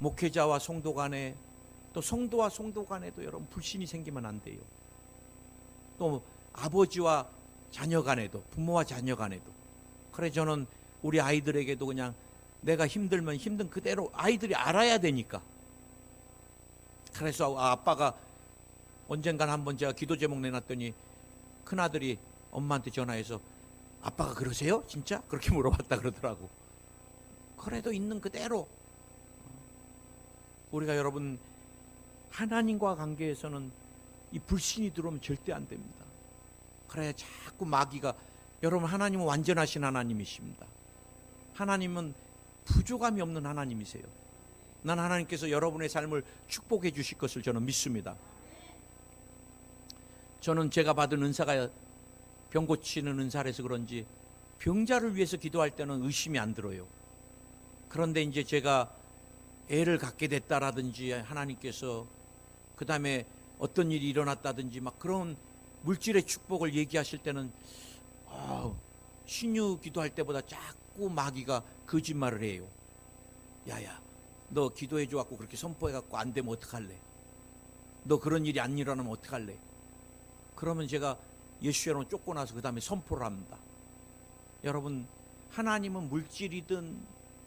목회자와 성도 간에 또 성도와 성도 간에도 여러분 불신이 생기면 안 돼요. 또 아버지와 자녀 간에도 부모와 자녀 간에도 그래 저는 우리 아이들에게도 그냥 내가 힘들면 힘든 그대로 아이들이 알아야 되니까 그래서 아, 아빠가 언젠간 한번 제가 기도 제목 내놨더니 큰 아들이 엄마한테 전화해서 아빠가 그러세요? 진짜? 그렇게 물어봤다 그러더라고. 그래도 있는 그대로 우리가 여러분 하나님과 관계에서는 이 불신이 들어오면 절대 안 됩니다. 그래 자꾸 마귀가 여러분 하나님은 완전하신 하나님이십니다. 하나님은 부족함이 없는 하나님이세요. 난 하나님께서 여러분의 삶을 축복해 주실 것을 저는 믿습니다. 저는 제가 받은 은사가 병 고치는 은사라서 그런지 병자를 위해서 기도할 때는 의심이 안 들어요. 그런데 이제 제가 애를 갖게 됐다라든지 하나님께서 그 다음에 어떤 일이 일어났다든지 막 그런 물질의 축복을 얘기하실 때는 아, 신유 기도할 때보다 자꾸 마귀가 거짓말을 해요. 야야, 너 기도해 줘 갖고 그렇게 선포해 갖고 안 되면 어떡할래? 너 그런 일이 안 일어나면 어떡할래? 그러면 제가 예수여로 쫓고 나서 그 다음에 선포를 합니다. 여러분, 하나님은 물질이든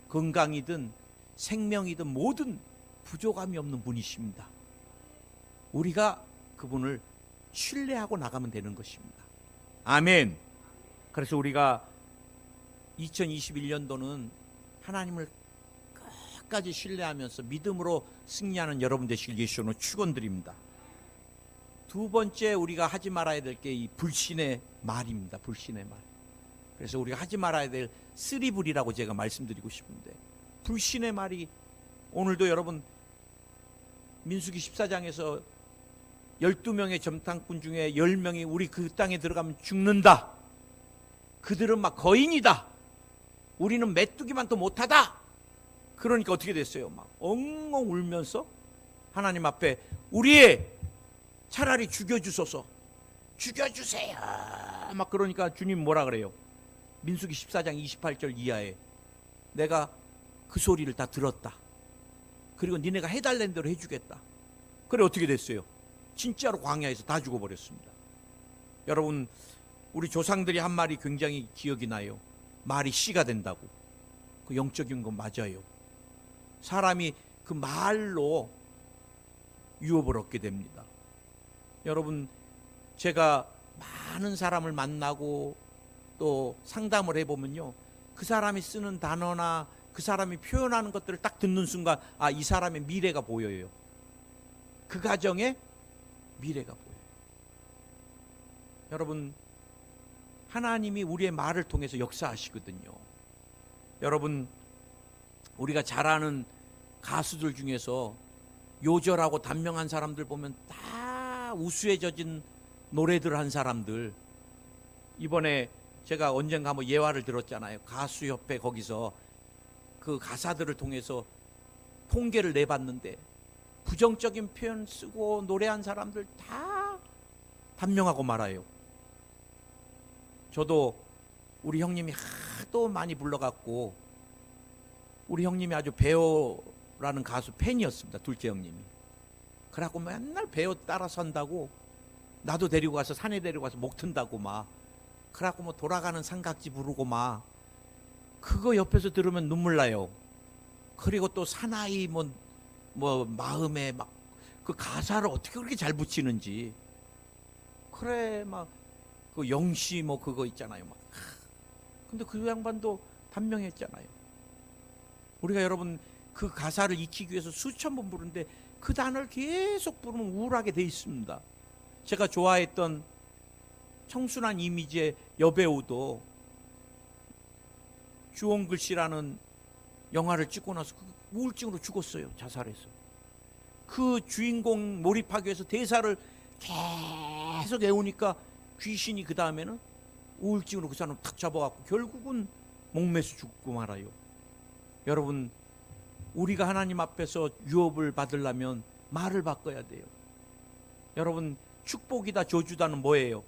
건강이든 생명이든 모든 부족함이 없는 분이십니다. 우리가 그분을 신뢰하고 나가면 되는 것입니다. 아멘. 그래서 우리가 2021년도는 하나님을 끝까지 신뢰하면서 믿음으로 승리하는 여러분 되시길 예수로 축원드립니다. 두 번째 우리가 하지 말아야 될 게 이 불신의 말입니다. 불신의 말. 그래서 우리가 하지 말아야 될 쓰리불이라고 제가 말씀드리고 싶은데 불신의 말이 오늘도 여러분 민수기 14장에서 12명의 점탕꾼 중에 10명이 우리 그 땅에 들어가면 죽는다. 그들은 막 거인이다. 우리는 메뚜기만 더 못하다. 그러니까 어떻게 됐어요? 막 엉엉 울면서 하나님 앞에 우리의 차라리 죽여주소서. 죽여주세요. 막 그러니까 주님 뭐라 그래요? 민수기 14장 28절 이하에 내가 그 소리를 다 들었다. 그리고 니네가 해달라는 대로 해주겠다. 그래 어떻게 됐어요? 진짜로 광야에서 다 죽어버렸습니다. 여러분 우리 조상들이 한 말이 굉장히 기억이 나요. 말이 씨가 된다고. 그 영적인 건 맞아요. 사람이 그 말로 유업을 얻게 됩니다. 여러분 제가 많은 사람을 만나고 또 상담을 해보면요. 그 사람이 쓰는 단어나 그 사람이 표현하는 것들을 딱 듣는 순간 아, 이 사람의 미래가 보여요. 그 가정에 미래가 보여요. 여러분, 하나님이 우리의 말을 통해서 역사하시거든요. 여러분, 우리가 잘 아는 가수들 중에서 요절하고 단명한 사람들 보면 다 우수에 젖은 노래들 한 사람들. 이번에 제가 언젠가 한번 예화를 들었잖아요. 가수협회 거기서 그 가사들을 통해서 통계를 내봤는데 부정적인 표현 쓰고 노래한 사람들 다 단명하고 말아요. 저도 우리 형님이 하도 많이 불러갖고 우리 형님이 아주 배우라는 가수 팬이었습니다. 둘째 형님이. 그래갖고 맨날 배우 따라 선다고 나도 데리고 가서 산에 데리고 가서 목 튼다고 막. 그래갖고 뭐 돌아가는 삼각지 부르고 막. 그거 옆에서 들으면 눈물 나요. 그리고 또 사나이 뭐, 뭐 마음에 막 그 가사를 어떻게 그렇게 잘 붙이는지. 그래 막 그 영시 뭐 그거 있잖아요. 막. 하, 근데 그 양반도 단명했잖아요. 우리가 여러분 그 가사를 익히기 위해서 수천 번 부르는데 그 단어를 계속 부르면 우울하게 돼 있습니다. 제가 좋아했던 청순한 이미지의 여배우도 주원글 씨라는 영화를 찍고 나서 그 우울증으로 죽었어요. 자살해서. 그 주인공 몰입하기 위해서 대사를 계속 외우니까 귀신이 그 다음에는 우울증으로 그 사람 탁 잡아갖고 결국은 목매서 죽고 말아요. 여러분, 우리가 하나님 앞에서 유업을 받으려면 말을 바꿔야 돼요. 여러분, 축복이다, 저주다는 뭐예요?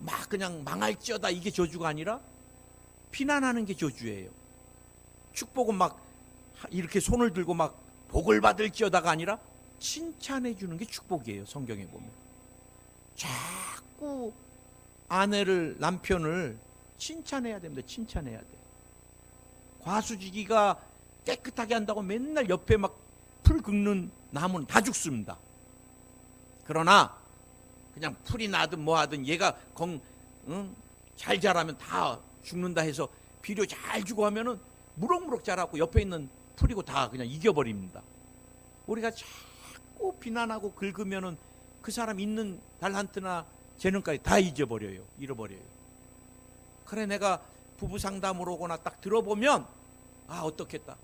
막 그냥 망할지어다 이게 저주가 아니라 비난하는 게 저주예요. 축복은 막 이렇게 손을 들고 막 복을 받을지어다가 아니라 칭찬해 주는 게 축복이에요. 성경에 보면. 자꾸 아내를 남편을 칭찬해야 됩니다. 칭찬해야 돼. 과수지기가 깨끗하게 한다고 맨날 옆에 막 풀 긁는 나무는 다 죽습니다. 그러나 그냥 풀이 나든 뭐 하든 얘가 건, 응? 잘 자라면 다 죽는다 해서 비료 잘 주고 하면은 무럭무럭 자라고 옆에 있는 풀이고 다 그냥 이겨버립니다. 우리가 자꾸 비난하고 긁으면은 그 사람 있는 달란트나 재능까지 다 잊어버려요. 잃어버려요. 그래 내가 부부 상담을 오거나 딱 들어보면 아 어떻겠다.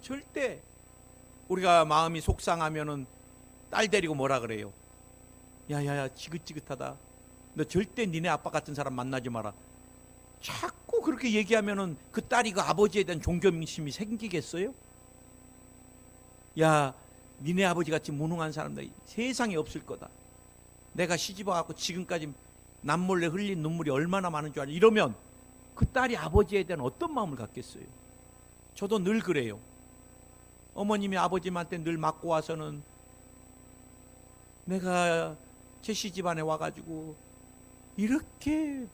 절대 우리가 마음이 속상하면은 딸 데리고 뭐라 그래요. 야야야 지긋지긋하다. 너 절대 니네 아빠 같은 사람 만나지 마라. 자꾸 그렇게 얘기하면은 그 딸이 그 아버지에 대한 존경심이 생기겠어요? 야, 니네 아버지 같이 무능한 사람들 세상에 없을 거다. 내가 시집 와갖고 지금까지 남몰래 흘린 눈물이 얼마나 많은 줄 알아. 이러면 그 딸이 아버지에 대한 어떤 마음을 갖겠어요? 저도 늘 그래요. 어머님이 아버님한테 늘 맞고 와서는 내가 제 시집안에 와가지고 이렇게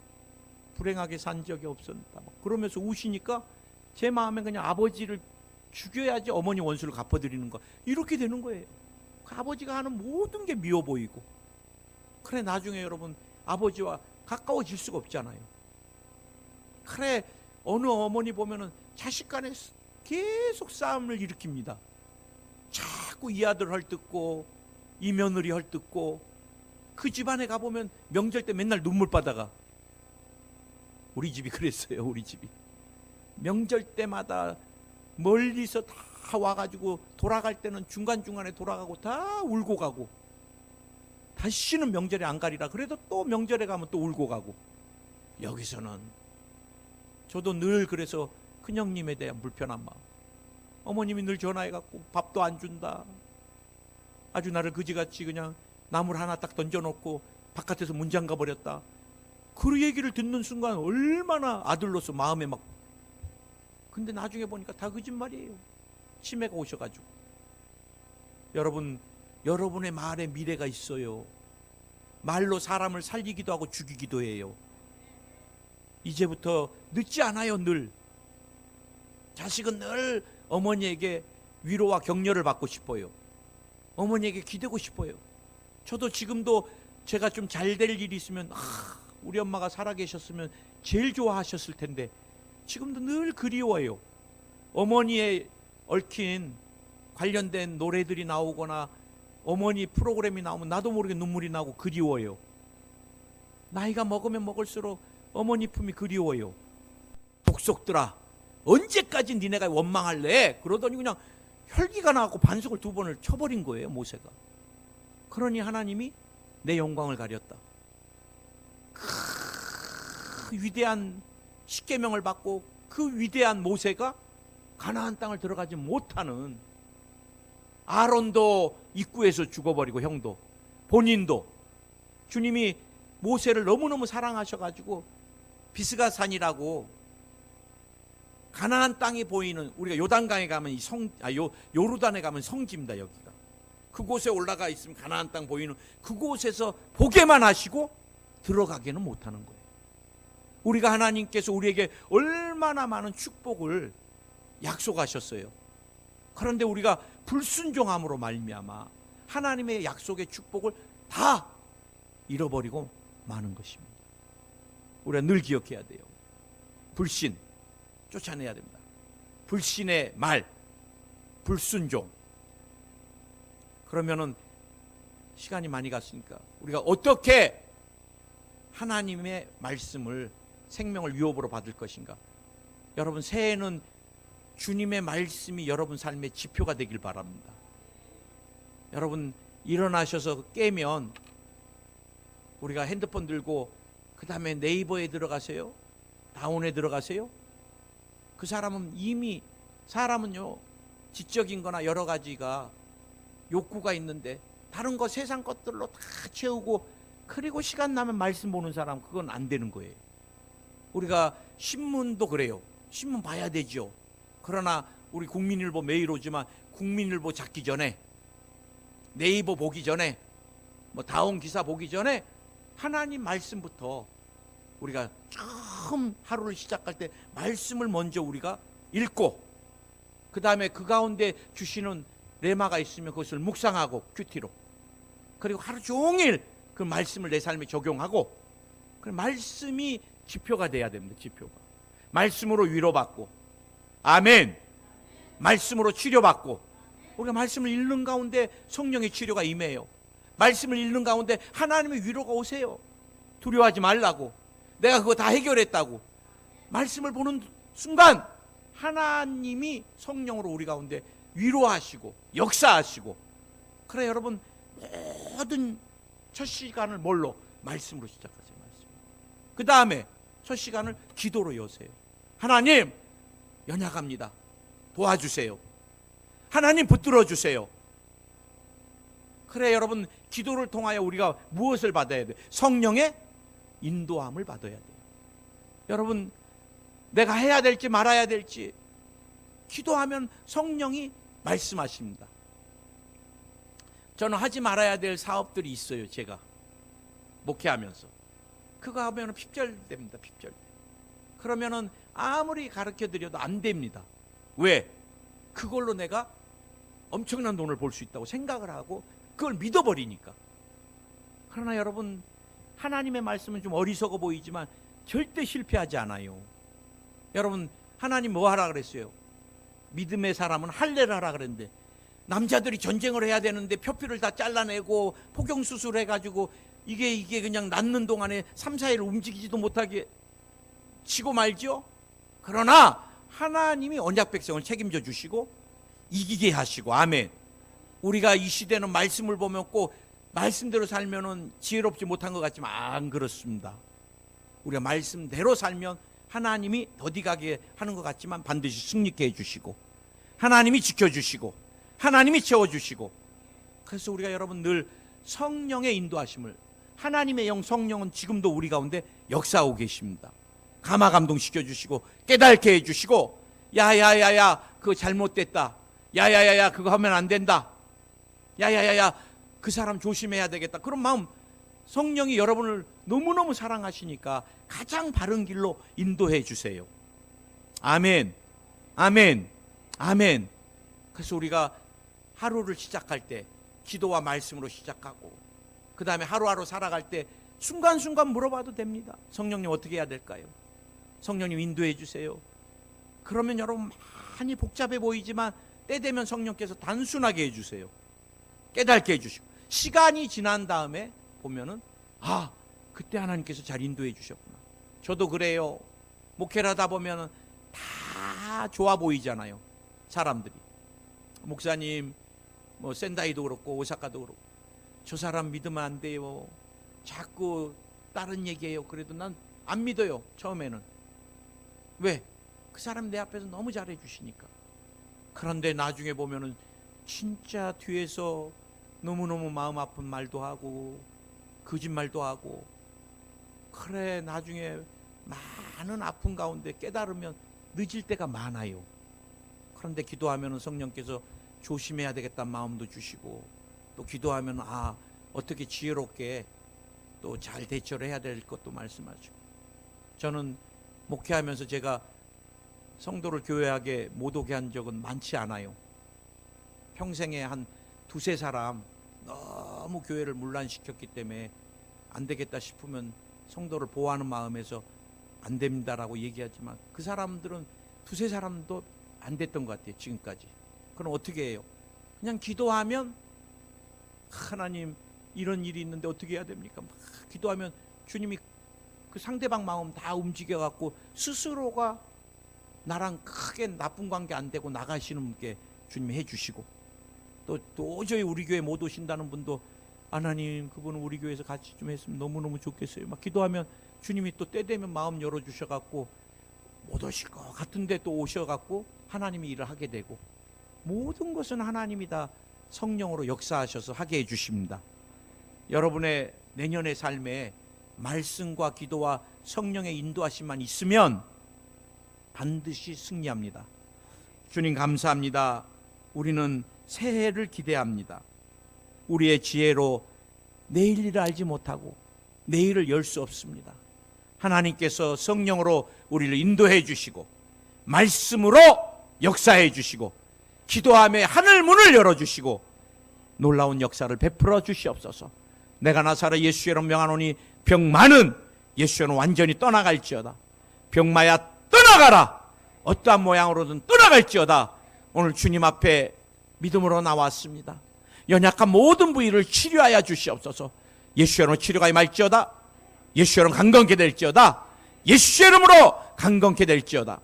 불행하게 산 적이 없었다. 막 그러면서 우시니까 제 마음에 그냥 아버지를 죽여야지 어머니 원수를 갚아드리는 거 이렇게 되는 거예요. 그 아버지가 하는 모든 게 미워 보이고 그래 나중에 여러분 아버지와 가까워질 수가 없잖아요. 그래 어느 어머니 보면은 자식 간에 계속 싸움을 일으킵니다. 자꾸 이 아들 헐뜯고 이 며느리 헐뜯고 그 집안에 가보면 명절 때 맨날 눈물 바다가. 우리 집이 그랬어요 우리 집이. 명절 때마다 멀리서 다 와가지고 돌아갈 때는 중간 중간에 돌아가고 다 울고 가고. 다시는 명절에 안 가리라. 그래도 또 명절에 가면 또 울고 가고. 여기서는 저도 늘 그래서 큰형님에 대한 불편한 마음. 어머님이 늘 전화해갖고 밥도 안 준다. 아주 나를 그지같이 그냥 나물 하나 딱 던져놓고 바깥에서 문 잠가 버렸다 그 얘기를 듣는 순간 얼마나 아들로서 마음에 막 근데 나중에 보니까 다 거짓말이에요. 치매가 오셔가지고 여러분 여러분의 말에 미래가 있어요. 말로 사람을 살리기도 하고 죽이기도 해요. 이제부터 늦지 않아요. 늘 자식은 늘 어머니에게 위로와 격려를 받고 싶어요. 어머니에게 기대고 싶어요. 저도 지금도 제가 좀 잘 될 일이 있으면 아, 우리 엄마가 살아계셨으면 제일 좋아하셨을 텐데 지금도 늘 그리워요. 어머니에 얽힌 관련된 노래들이 나오거나 어머니 프로그램이 나오면 나도 모르게 눈물이 나고 그리워요. 나이가 먹으면 먹을수록 어머니 품이 그리워요. 독속들아, 언제까지 니네가 원망할래? 그러더니 그냥 혈기가 나고 반석을 두 번을 쳐버린 거예요, 모세가. 그러니 하나님이 내 영광을 가렸다. 그 위대한 십계명을 받고 그 위대한 모세가 가나안 땅을 들어가지 못하는 아론도 입구에서 죽어버리고 형도 본인도 주님이 모세를 너무너무 사랑하셔가지고 비스가 산이라고 가나안 땅이 보이는 우리가 요단강에 가면 이 성, 아, 요, 요르단에 가면 성지입니다 여기가 그곳에 올라가 있으면 가나안 땅 보이는 그곳에서 보게만 하시고 들어가기는 못하는 거예요. 우리가 하나님께서 우리에게 얼마나 많은 축복을 약속하셨어요. 그런데 우리가 불순종함으로 말미암아 하나님의 약속의 축복을 다 잃어버리고 마는 것입니다. 우리가 늘 기억해야 돼요. 불신 쫓아내야 됩니다. 불신의 말, 불순종. 그러면은 시간이 많이 갔으니까 우리가 어떻게 하나님의 말씀을 생명을 유업으로 받을 것인가? 여러분 새해는 주님의 말씀이 여러분 삶의 지표가 되길 바랍니다. 여러분 일어나셔서 깨면 우리가 핸드폰 들고 그 다음에 네이버에 들어가세요. 다운에 들어가세요. 그 사람은 이미 사람은요 지적인 거나 여러 가지가 욕구가 있는데 다른 거 세상 것들로 다 채우고 그리고 시간 나면 말씀 보는 사람 그건 안 되는 거예요. 우리가 신문도 그래요. 신문 봐야 되죠. 그러나 우리 국민일보 매일 오지만 국민일보 잡기 전에 네이버 보기 전에 뭐 다운 기사 보기 전에 하나님 말씀부터 우리가 처음 하루를 시작할 때 말씀을 먼저 우리가 읽고 그 다음에 그 가운데 주시는 레마가 있으면 그것을 묵상하고 큐티로 그리고 하루 종일 그 말씀을 내 삶에 적용하고 그 말씀이 지표가 돼야 됩니다. 지표가 말씀으로 위로받고 아멘 말씀으로 치료받고 우리가 말씀을 읽는 가운데 성령의 치료가 임해요. 말씀을 읽는 가운데 하나님의 위로가 오세요. 두려워하지 말라고. 내가 그거 다 해결했다고. 말씀을 보는 순간 하나님이 성령으로 우리 가운데 위로하시고 역사하시고 그래 여러분 모든 첫 시간을 뭘로 말씀으로 시작하세요. 말씀. 그 다음에 첫 시간을 기도로 여세요. 하나님 연약합니다. 도와주세요. 하나님 붙들어 주세요. 그래 여러분 기도를 통하여 우리가 무엇을 받아야 돼? 성령의 인도함을 받아야 돼요. 여러분 내가 해야 될지 말아야 될지 기도하면 성령이 말씀하십니다. 저는 하지 말아야 될 사업들이 있어요. 제가 목회하면서 그거 하면 은 핍절됩니다. 핍절. 그러면은 아무리 가르쳐 드려도 안 됩니다. 왜? 그걸로 내가 엄청난 돈을 벌 수 있다고 생각을 하고 그걸 믿어버리니까. 그러나 여러분 하나님의 말씀은 좀 어리석어 보이지만 절대 실패하지 않아요. 여러분 하나님 뭐 하라 그랬어요? 믿음의 사람은 할례를 하라 그랬는데 남자들이 전쟁을 해야 되는데 표피를 다 잘라내고 포경 수술 해 가지고 이게 이게 그냥 낫는 동안에 3, 4일 움직이지도 못하게 치고 말죠. 그러나 하나님이 언약 백성을 책임져 주시고 이기게 하시고 아멘. 우리가 이 시대는 말씀을 보면 꼭 말씀대로 살면은 지혜롭지 못한 것 같지만 안 그렇습니다. 우리가 말씀대로 살면 하나님이 더디가게 하는 것 같지만 반드시 승리케 해주시고 하나님이 지켜주시고 하나님이 채워주시고 그래서 우리가 여러분 늘 성령의 인도하심을 하나님의 영 성령은 지금도 우리 가운데 역사하고 계십니다. 감화 감동시켜 주시고 깨닫게 해 주시고 야야야야 그거 잘못됐다. 야야야야 그거 하면 안 된다. 야야야야 그 사람 조심해야 되겠다. 그런 마음 성령이 여러분을 너무너무 사랑하시니까 가장 바른 길로 인도해 주세요. 아멘. 아멘. 아멘. 그래서 우리가 하루를 시작할 때 기도와 말씀으로 시작하고 그 다음에 하루하루 살아갈 때 순간순간 물어봐도 됩니다. 성령님 어떻게 해야 될까요? 성령님 인도해 주세요. 그러면 여러분 많이 복잡해 보이지만 때 되면 성령께서 단순하게 해주세요. 깨닫게 해주시고 시간이 지난 다음에 보면은 아 그때 하나님께서 잘 인도해 주셨구나. 저도 그래요. 목회를 하다 보면은 다 좋아 보이잖아요. 사람들이 목사님 뭐 센다이도 그렇고 오사카도 그렇고 저 사람 믿으면 안 돼요. 자꾸 다른 얘기해요. 그래도 난 안 믿어요. 처음에는 왜? 그 사람 내 앞에서 너무 잘해 주시니까. 그런데 나중에 보면은 진짜 뒤에서 너무너무 마음 아픈 말도 하고 거짓말도 하고 그래 나중에 많은 아픔 가운데 깨달으면 늦을 때가 많아요. 그런데 기도하면은 성령께서 조심해야 되겠다는 마음도 주시고 또 기도하면 아 어떻게 지혜롭게 또 잘 대처를 해야 될 것도 말씀하시고 저는 목회하면서 제가 성도를 교회하게 못 오게 한 적은 많지 않아요. 평생에 한 두세 사람 너무 교회를 문란시켰기 때문에 안 되겠다 싶으면 성도를 보호하는 마음에서 안 됩니다라고 얘기하지만 그 사람들은 두세 사람도 안 됐던 것 같아요. 지금까지. 그럼 어떻게 해요? 그냥 기도하면 하나님 이런 일이 있는데 어떻게 해야 됩니까? 막 기도하면 주님이 그 상대방 마음 다 움직여 갖고 스스로가 나랑 크게 나쁜 관계 안 되고 나가시는 분께 주님이 해주시고 또 도저히 우리 교회 못 오신다는 분도 하나님 그분은 우리 교회에서 같이 좀 했으면 너무너무 좋겠어요. 막 기도하면 주님이 또 때 되면 마음 열어 주셔 갖고 못 오실 것 같은데 또 오셔 갖고 하나님이 일을 하게 되고 모든 것은 하나님이 다 성령으로 역사하셔서 하게 해 주십니다. 여러분의 내년의 삶에 말씀과 기도와 성령의 인도하심만 있으면 반드시 승리합니다. 주님 감사합니다. 우리는 새해를 기대합니다. 우리의 지혜로 내일 일을 알지 못하고 내일을 열 수 없습니다. 하나님께서 성령으로 우리를 인도해 주시고 말씀으로 역사해 주시고 기도함에 하늘 문을 열어 주시고 놀라운 역사를 베풀어 주시옵소서. 내가 나사로 예수 이름 명하노니 병마는 예수는 완전히 떠나갈지어다. 병마야 떠나가라. 어떠한 모양으로든 떠나갈지어다. 오늘 주님 앞에 믿음으로 나왔습니다. 연약한 모든 부위를 치료하여 주시옵소서. 예수 이름으로 치료가 임할지어다. 예수 이름 강건케 될지어다. 예수 이름으로 강건케 될지어다.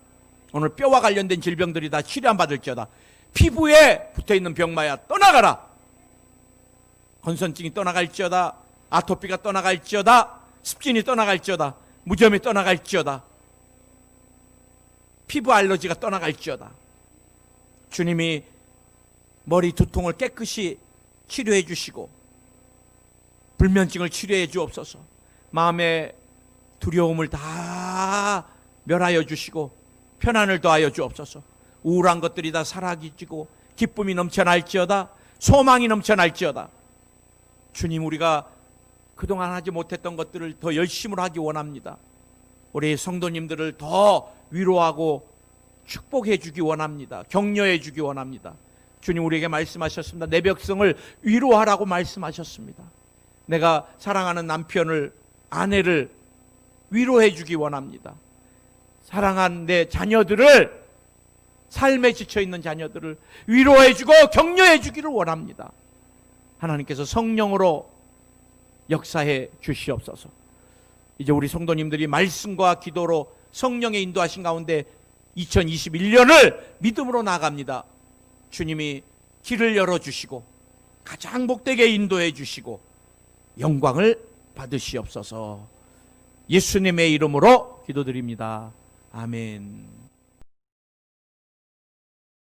오늘 뼈와 관련된 질병들이 다 치료 안 받을지어다. 피부에 붙어 있는 병마야 떠나가라. 건선증이 떠나갈지어다. 아토피가 떠나갈지어다. 습진이 떠나갈지어다. 무좀이 떠나갈지어다. 피부 알러지가 떠나갈지어다. 주님이 머리 두통을 깨끗이 치료해 주시고 불면증을 치료해 주옵소서. 마음의 두려움을 다 멸하여 주시고 편안을 더하여 주옵소서. 우울한 것들이 다 사라지고 기쁨이 넘쳐날지어다. 소망이 넘쳐날지어다. 주님 우리가 그동안 하지 못했던 것들을 더 열심으로 하기 원합니다. 우리 성도님들을 더 위로하고 축복해 주기 원합니다. 격려해 주기 원합니다. 주님 우리에게 말씀하셨습니다. 내 백성을 위로하라고 말씀하셨습니다. 내가 사랑하는 남편을 아내를 위로해 주기 원합니다. 사랑한 내 자녀들을 삶에 지쳐 있는 자녀들을 위로해 주고 격려해 주기를 원합니다. 하나님께서 성령으로 역사해 주시옵소서. 이제 우리 성도님들이 말씀과 기도로 성령의 인도하신 가운데 2021년을 믿음으로 나갑니다. 주님이 길을 열어 주시고 가장 복되게 인도해 주시고 영광을 받으시옵소서. 예수님의 이름으로 기도드립니다. 아멘.